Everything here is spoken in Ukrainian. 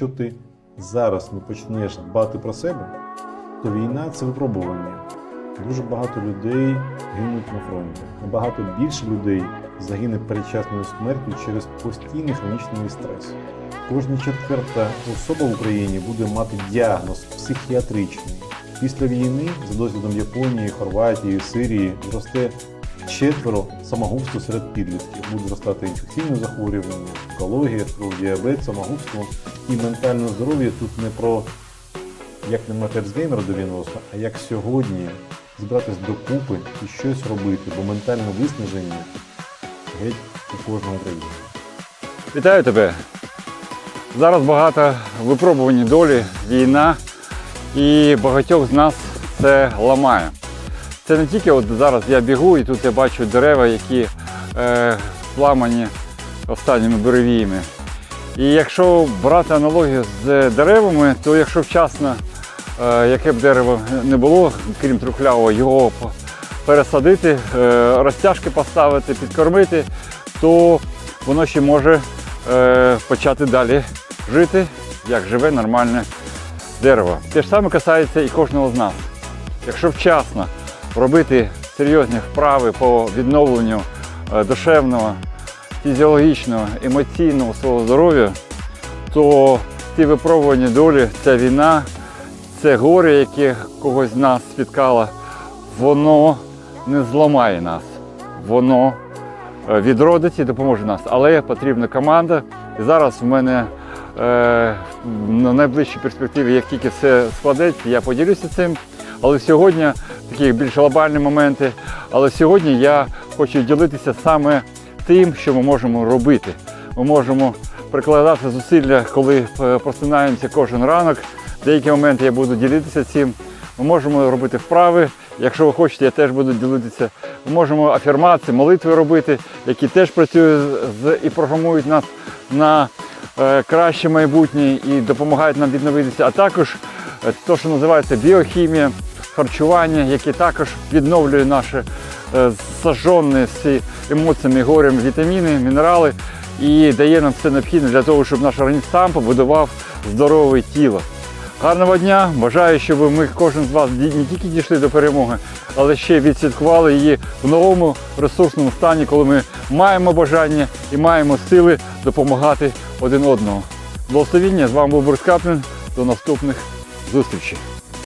якщо ти зараз не почнеш дбати про себе, то війна це випробування. Дуже багато людей гинуть на фронті. Набагато більше людей загине передчасною смертю через постійний хронічний стрес. Кожна четверта особа в Україні буде мати діагноз психіатричний. Після війни, за досвідом Японії, Хорватії, Сирії, зросте четверо самогубства серед підлітків. Буде зростати інфекційне захворювання, онкологія, діабет, самогубство і ментальне здоров'я тут не про як не мати Альцгеймера до 90, а як сьогодні зібратись докупи і щось робити, бо ментальне виснаження геть у кожного українця. Вітаю тебе! Зараз багато випробувань долі, війна, і багатьох з нас це ламає. Це не тільки от зараз я бігу і тут я бачу дерева, які е, зламані останніми буревіями. І якщо брати аналогію з деревами, то якщо вчасно, е, яке б дерево не було, крім трухлявого, його пересадити, е, розтяжки поставити, підкормити, то воно ще може е, почати далі жити, як живе нормальне дерево. Те ж саме касається і кожного з нас. Якщо вчасно робити серйозні вправи по відновленню е, душевного, фізіологічного, емоційного свого здоров'я, то ті випробування долі, ця війна, це горе, яке когось з нас спіткало, воно не зламає нас. Воно е, відродить і допоможе нас. Але потрібна команда. І зараз в мене е, на найближчій перспективі, як тільки все складеться, я поділюся цим. Але сьогодні такі більш глобальні моменти. Але сьогодні я хочу ділитися саме тим, що ми можемо робити. Ми можемо прикладати зусилля, коли е, просинаємося кожен ранок. Деякі моменти я буду ділитися цим. Ми можемо робити вправи. Якщо ви хочете, я теж буду ділитися. Ми можемо афірмації, молитви робити, які теж працюють з і програмують нас на е, краще майбутнє і допомагають нам відновитися. А також те, що називається біохімія, харчування, яке також відновлює наше е, сажонне всі емоціями, горем, вітаміни, мінерали і дає нам все необхідне для того, щоб наш організм сам побудував здорове тіло. Гарного дня! Бажаю, щоб ми кожен з вас не тільки дійшли до перемоги, але ще відсвяткували її в новому ресурсному стані, коли ми маємо бажання і маємо сили допомагати один одному. Благословіння з вами був Борис Каплін. До наступних зустрічей.